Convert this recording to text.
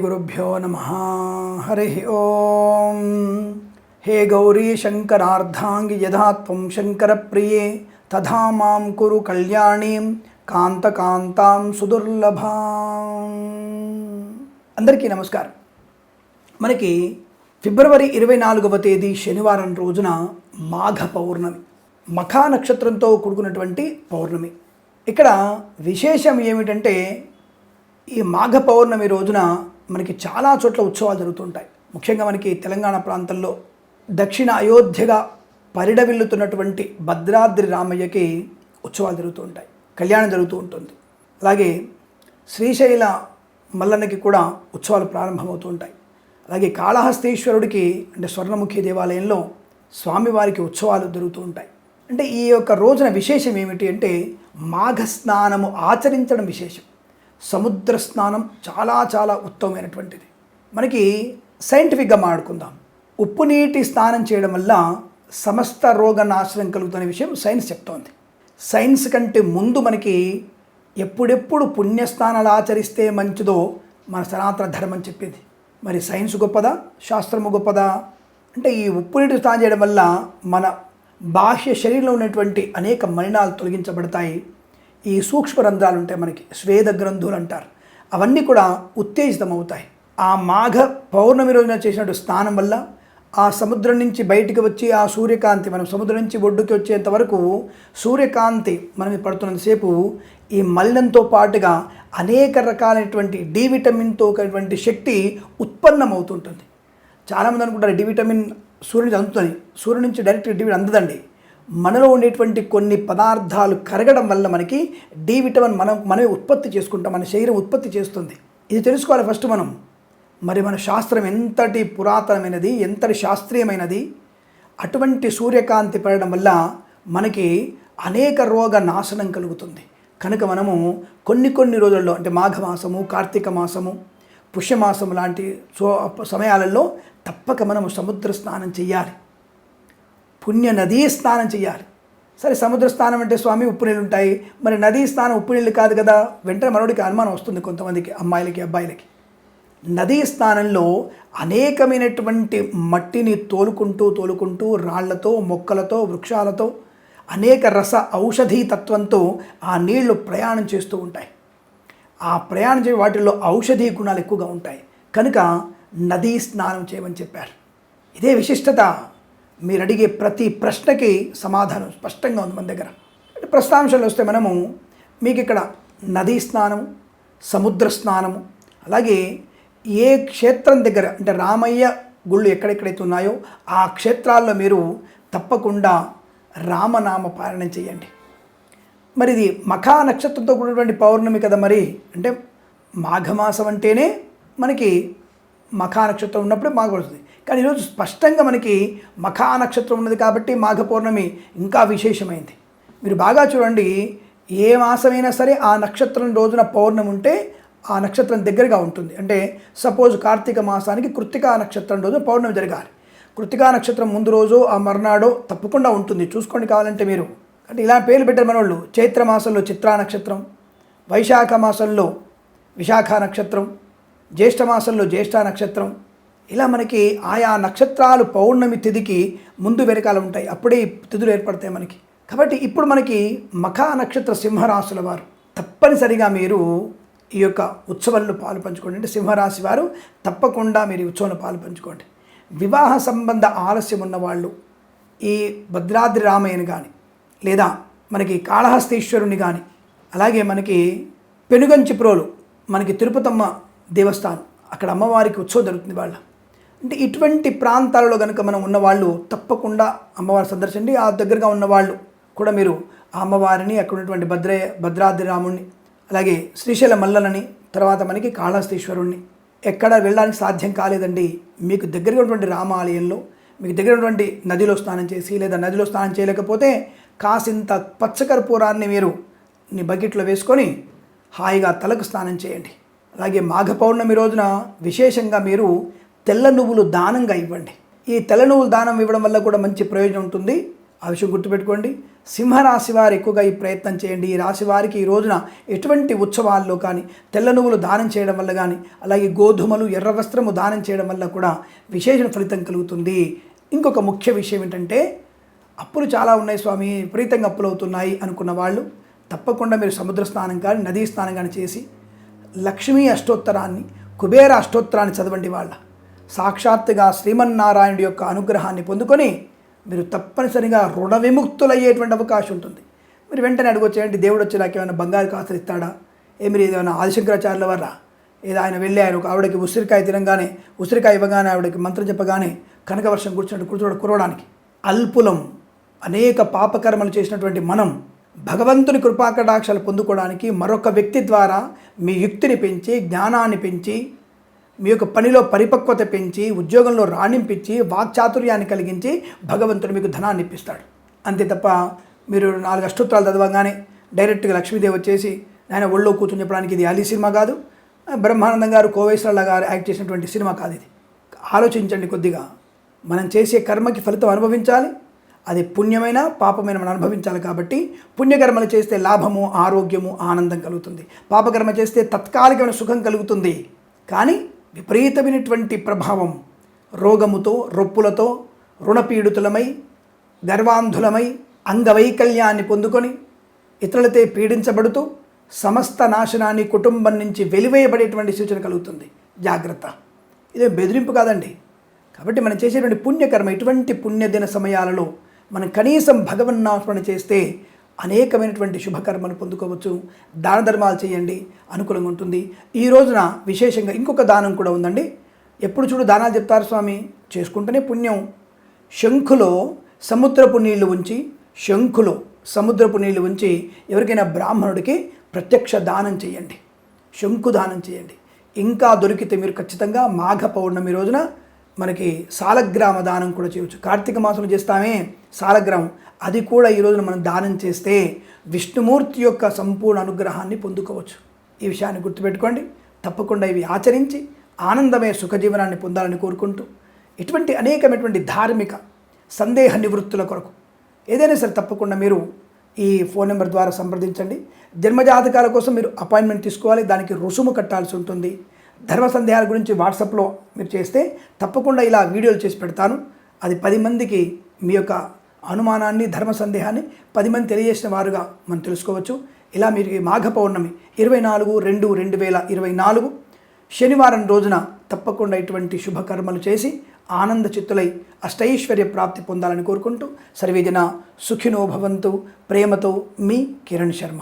గురుభ్యో నమ హరి ఓం హే గౌరీ శంకరార్ధాంగి యథా త్వం శంకరప్రియే తథా మాం కురు కళ్యాణీం కాంతకాంతాం సుదుర్లభాం అందరికీ నమస్కారం. మనకి ఫిబ్రవరి ఇరవై నాలుగవ తేదీ శనివారం రోజున మాఘ పౌర్ణమి మఖా నక్షత్రంతో కూడుకున్నటువంటి పౌర్ణమి. ఇక్కడ విశేషం ఏమిటంటే ఈ మాఘ పౌర్ణమి రోజున మనకి చాలా చోట్ల ఉత్సవాలు జరుగుతుంటాయి. ముఖ్యంగా మనకి తెలంగాణ ప్రాంతంలో దక్షిణ అయోధ్యగా పరిడవిల్లుతున్నటువంటి భద్రాద్రి రామయ్యకి ఉత్సవాలు జరుగుతూ ఉంటాయి కళ్యాణం జరుగుతూ ఉంటుంది. అలాగే శ్రీశైల మల్లన్నకి కూడా ఉత్సవాలు ప్రారంభమవుతూ ఉంటాయి అలాగే కాళహస్తీశ్వరుడికి అంటే స్వర్ణముఖి దేవాలయంలో స్వామివారికి ఉత్సవాలు జరుగుతూ ఉంటాయి. అంటే ఈ యొక్క రోజున విశేషం ఏమిటి అంటే మాఘ స్నానము ఆచరించడం విశేషం. సముద్ర స్నానం చాలా చాలా ఉత్తమమైనటువంటిది. మనకి సైంటిఫిక్గా మాట్లాడుకుందాం. ఉప్పు నీటి స్నానం చేయడం వల్ల సమస్త రోగ నాశనం కలుగుతున్న విషయం సైన్స్ చెప్తోంది. సైన్స్ కంటే ముందు మనకి ఎప్పుడెప్పుడు పుణ్యస్నానాలు ఆచరిస్తే మంచిదో మన సనాతన ధర్మం చెప్పింది. మరి సైన్స్ గొప్పదా? శాస్త్రము గొప్పదా? అంటే ఈ ఉప్పు నీటి స్నానం చేయడం వల్ల మన బాహ్య శరీరంలో ఉన్నటువంటి అనేక మలినాలు తొలగించబడతాయి. ఈ సూక్ష్మ రంధ్రాలు ఉంటాయి మనకి స్వేద గ్రంథులు అంటారు అవన్నీ కూడా ఉత్తేజితమవుతాయి. ఆ మాఘ పౌర్ణమి రోజున చేసినట్టు స్నానం వల్ల ఆ సముద్రం నుంచి బయటికి వచ్చి ఆ సూర్యకాంతి మనం సముద్రం నుంచి ఒడ్డుకి వచ్చేంత వరకు సూర్యకాంతి మనం పడుతున్నంతసేపు ఈ మలినంతో పాటుగా అనేక రకాలైనటువంటి డి విటమిన్తో ఒకటువంటి శక్తి ఉత్పన్నమవుతుంటుంది. చాలామంది అనుకుంటారు డి విటమిన్ సూర్యుని అందుతుంది. సూర్యుని నుంచి డైరెక్ట్ డి అందదండి. మనలో ఉండేటువంటి కొన్ని పదార్థాలు కరగడం వల్ల మనకి డి విటమిన్ మనం మనమే ఉత్పత్తి చేసుకుంటాం మన శరీరం ఉత్పత్తి చేస్తుంది. ఇది తెలుసుకోవాలి ఫస్ట్ మనం. మరి మన శాస్త్రం ఎంతటి పురాతనమైనది ఎంతటి శాస్త్రీయమైనది అటువంటి సూర్యకాంతి పడడం వల్ల మనకి అనేక రోగ నాశనం కలుగుతుంది. కనుక మనము కొన్ని కొన్ని రోజుల్లో అంటే మాఘమాసము కార్తీక మాసము పుష్యమాసం లాంటి సో సమయాలలో తప్పక మనము సముద్ర స్నానం చేయాలి. పుణ్య నదీ స్నానం చేయాలి సరే సముద్ర స్నానం అంటే స్వామి ఉప్పు నీళ్ళు ఉంటాయి. మరి నదీ స్నానం ఉప్పు నీళ్ళు కాదు కదా వెంటనే మనోడికి అనుమానం వస్తుంది కొంతమందికి అమ్మాయిలకి అబ్బాయిలకి. నదీ స్నానంలో అనేకమైనటువంటి మట్టిని తోలుకుంటూ తోలుకుంటూ రాళ్ళతో మొక్కలతో వృక్షాలతో అనేక రస ఔషధీ తత్వంతో ఆ నీళ్ళు ప్రయాణం చేస్తూ ఉంటాయి. ఆ ప్రయాణం చే వాటిల్లో ఔషధీ గుణాలు ఎక్కువగా ఉంటాయి. కనుక నదీ స్నానం చేయమని చెప్పారు. ఇదే విశిష్టత. మీరు అడిగే ప్రతి ప్రశ్నకి సమాధానం స్పష్టంగా ఉంది మన దగ్గర. అంటే ప్రస్తాంశాలు వస్తే మనము మీకు ఇక్కడ నదీ స్నానము సముద్ర స్నానము అలాగే ఏ క్షేత్రం దగ్గర అంటే రామయ్య గుళ్ళు ఎక్కడెక్కడైతే ఉన్నాయో ఆ క్షేత్రాల్లో మీరు తప్పకుండా రామనామ పారాయణం చేయండి. మరి ఇది మఖా నక్షత్రంతో కూడినటువంటి పౌర్ణమి కదా మరి? అంటే మాఘమాసం అంటేనే మనకి మఖా నక్షత్రం ఉన్నప్పుడే మాఘ వస్తుంది. కానీ ఈరోజు స్పష్టంగా మనకి మఖా నక్షత్రం ఉన్నది కాబట్టి మాఘ పౌర్ణమి ఇంకా విశేషమైంది. మీరు బాగా చూడండి ఏ మాసమైనా సరే ఆ నక్షత్రం రోజున పౌర్ణమి ఉంటే ఆ నక్షత్రం దగ్గరగా ఉంటుంది. అంటే సపోజ్ కార్తీక మాసానికి కృత్తికా నక్షత్రం రోజు పౌర్ణమి జరగాలి. కృత్తికా నక్షత్రం ముందు రోజు ఆ మర్నాడో తప్పకుండా ఉంటుంది. చూసుకోండి కావాలంటే మీరు. అంటే ఇలా పేర్లు పెట్టారు మనోళ్ళు. చైత్ర మాసంలో చిత్రా నక్షత్రం వైశాఖ మాసంలో విశాఖ నక్షత్రం జ్యేష్ఠ మాసంలో జ్యేష్ఠ నక్షత్రం ఇలా మనకి ఆయా నక్షత్రాలు పౌర్ణమి తిథికి ముందు వెనకాల ఉంటాయి. అప్పుడే తిథులు ఏర్పడతాయి మనకి. కాబట్టి ఇప్పుడు మనకి మఖా నక్షత్ర సింహరాశుల వారు తప్పనిసరిగా మీరు ఈ యొక్క ఉత్సవంలో పాలు పంచుకోండి. అంటే సింహరాశి వారు తప్పకుండా మీరు ఈ ఉత్సవంలో పాలు పంచుకోండి. వివాహ సంబంధ ఆలస్యం ఉన్నవాళ్ళు ఈ భద్రాద్రి రామయ్యని కానీ లేదా మనకి కాళహస్తీశ్వరుని కానీ అలాగే మనకి పెనుగంచిప్రోలు మనకి తిరుపతమ్మ దేవస్థానం అక్కడ అమ్మవారికి ఉత్సవం జరుగుతుంది వాళ్ళ. అంటే ఇటువంటి ప్రాంతాలలో కనుక మనం ఉన్నవాళ్ళు తప్పకుండా అమ్మవారి సందర్శించండి ఆ దగ్గరగా ఉన్నవాళ్ళు కూడా మీరు ఆ అమ్మవారిని అక్కడ ఉన్నటువంటి భద్ర భద్రాద్రిరాముణ్ణి అలాగే శ్రీశైల మల్లనని తర్వాత మనకి కాళహస్తీశ్వరుణ్ణి ఎక్కడ వెళ్ళడానికి సాధ్యం కాలేదండి. మీకు దగ్గరగా ఉన్నటువంటి రామాలయంలో మీకు దగ్గర ఉన్నటువంటి నదిలో స్నానం చేసి లేదా నదిలో స్నానం చేయలేకపోతే కాసింత పచ్చకర్పూరాన్ని మీరు నీ బకెట్లో వేసుకొని హాయిగా తలకు స్నానం చేయండి. అలాగే మాఘ పౌర్ణమి రోజున విశేషంగా మీరు తెల్ల నువ్వులు దానంగా ఇవ్వండి. ఈ తెల్ల నువ్వులు దానం ఇవ్వడం వల్ల కూడా మంచి ప్రయోజనం ఉంటుంది. ఆ విషయం గుర్తుపెట్టుకోండి. సింహరాశి వారు ఎక్కువగా ఈ ప్రయత్నం చేయండి. ఈ రాశి వారికి ఈ రోజున ఎటువంటి ఉత్సవాల్లో కానీ తెల్ల నువ్వులు దానం చేయడం వల్ల కానీ అలాగే గోధుమలు ఎర్ర వస్త్రము దానం చేయడం వల్ల కూడా విశేషణ ఫలితం కలుగుతుంది. ఇంకొక ముఖ్య విషయం ఏంటంటే అప్పులు చాలా ఉన్నాయి స్వామి విపరీతంగా అప్పులు అవుతున్నాయి అనుకున్న వాళ్ళు తప్పకుండా మీరు సముద్ర స్నానం కానీ నదీ స్నానం కానీ చేసి లక్ష్మీ అష్టోత్తరాన్ని కుబేర అష్టోత్తరాన్ని చదవండి వాళ్ళ. సాక్షాత్తుగా శ్రీమన్నారాయణుడి యొక్క అనుగ్రహాన్ని పొందుకొని మీరు తప్పనిసరిగా రుణ విముక్తులయ్యేటువంటి అవకాశం ఉంటుంది. మీరు వెంటనే అడగొచ్చేయండి దేవుడు వచ్చి నాకు ఏమైనా బంగారు కాసులు ఇస్తాడా? ఏ మీరు ఏదైనా ఆదిశంకరాచార్యుల వల్ల ఏదో ఆయన వెళ్ళి ఆయన ఒక ఆవిడకి ఉసిరికాయ తినగానే ఉసిరికాయ ఇవ్వగానే ఆవిడకి మంత్రం చెప్పగానే కనకవర్షం కూర్చున్నట్టు కూర్చోడు కురవడానికి. అల్పులం అనేక పాపకర్మలు చేసినటువంటి మనం భగవంతుని కృపాకటాక్షలు పొందుకోవడానికి మరొక వ్యక్తి ద్వారా మీ యుక్తిని పెంచి జ్ఞానాన్ని పెంచి మీ యొక్క పనిలో పరిపక్వత పెంచి ఉద్యోగంలో రాణింపించి వాక్చాతుర్యాన్ని కలిగించి భగవంతుడు మీకు ధనాన్ని ఇప్పిస్తాడు. అంతే తప్ప మీరు నాలుగు అష్టోత్తరాలు చదవగానే డైరెక్ట్గా లక్ష్మీదేవి వచ్చేసి ఆయన ఒళ్ళో కూర్చొని చెప్పడానికి ఇది అలీ సినిమా కాదు. బ్రహ్మానందం గారు కోవేశ్వరరావు గారు యాక్ట్ చేసినటువంటి సినిమా కాదు ఇది. ఆలోచించండి కొద్దిగా. మనం చేసే కర్మకి ఫలితం అనుభవించాలి. అది పుణ్యమైన పాపమైన మనం అనుభవించాలి కాబట్టి పుణ్యకర్మలు చేస్తే లాభము ఆరోగ్యము ఆనందం కలుగుతుంది. పాపకర్మ చేస్తే తత్కాలికమైన సుఖం కలుగుతుంది. కానీ విపరీతమైనటువంటి ప్రభావం రోగముతో రొప్పులతో రుణపీడితులమై గర్వాంధులమై అంగవైకల్యాన్ని పొందుకొని ఇతరులతో పీడించబడుతూ సమస్త నాశనాన్ని కుటుంబం నుంచి వెలివేయబడేటువంటి సూచన కలుగుతుంది. జాగ్రత్త. ఇదే బెదిరింపు కాదండి. కాబట్టి మనం చేసేటువంటి పుణ్యకర్మ ఇటువంటి పుణ్యదిన సమయాలలో మనం కనీసం భగవన్నాస్మరణ చేస్తే అనేకమైనటువంటి శుభకర్మను పొందుకోవచ్చు. దాన ధర్మాలు చేయండి. అనుకూలంగా ఉంటుంది. ఈ రోజున విశేషంగా ఇంకొక దానం కూడా ఉందండి. ఎప్పుడు చూడు దానాలు చెప్తారు స్వామి? చేసుకుంటేనే పుణ్యం. శంఖులో సముద్రపు నీళ్ళు ఉంచి శంఖులో సముద్రపు నీళ్ళు ఉంచి ఎవరికైనా బ్రాహ్మణుడికి ప్రత్యక్ష దానం చేయండి. శంకు దానం చేయండి. ఇంకా దొరికితే మీరు ఖచ్చితంగా మాఘ పౌర్ణమి రోజున మనకి సాలగ్రామ దానం కూడా చేయవచ్చు కార్తీక మాసంలో చేస్తామే. సాలగ్రామం అది కూడా ఈ రోజున మనం దానం చేస్తే విష్ణుమూర్తి యొక్క సంపూర్ణ అనుగ్రహాన్ని పొందుకోవచ్చు. ఈ విషయాన్ని గుర్తుపెట్టుకోండి. తప్పకుండా ఇవి ఆచరించి ఆనందమే సుఖజీవనాన్ని పొందాలని కోరుకుంటూ ఇటువంటి అనేకమైనటువంటి ధార్మిక సందేహ నివృత్తుల కొరకు ఏదైనా సరే తప్పకుండా మీరు ఈ ఫోన్ నెంబర్ ద్వారా సంప్రదించండి. జన్మజాతకాల కోసం మీరు అపాయింట్మెంట్ తీసుకోవాలి. దానికి రుసుము కట్టాల్సి ఉంటుంది. ధర్మ సందేహాల గురించి వాట్సాప్లో మీరు చేస్తే తప్పకుండా ఇలా వీడియోలు చేసి పెడతాను. అది పది మందికి మీ యొక్క అనుమానాన్ని ధర్మ సందేహాన్ని పది మంది తెలియజేసిన వారుగా మనం తెలుసుకోవచ్చు. ఇలా మీరు మాఘ పౌర్ణమి ఇరవై నాలుగు రెండు రెండు వేల ఇరవై నాలుగు శనివారం రోజున తప్పకుండా ఇటువంటి శుభకర్మలు చేసి ఆనంద చిత్తులై అష్టైశ్వర్య ప్రాప్తి పొందాలని కోరుకుంటూ సర్వేజన సుఖినో భవంతు ప్రేమతో మీ కిరణ్ శర్మ.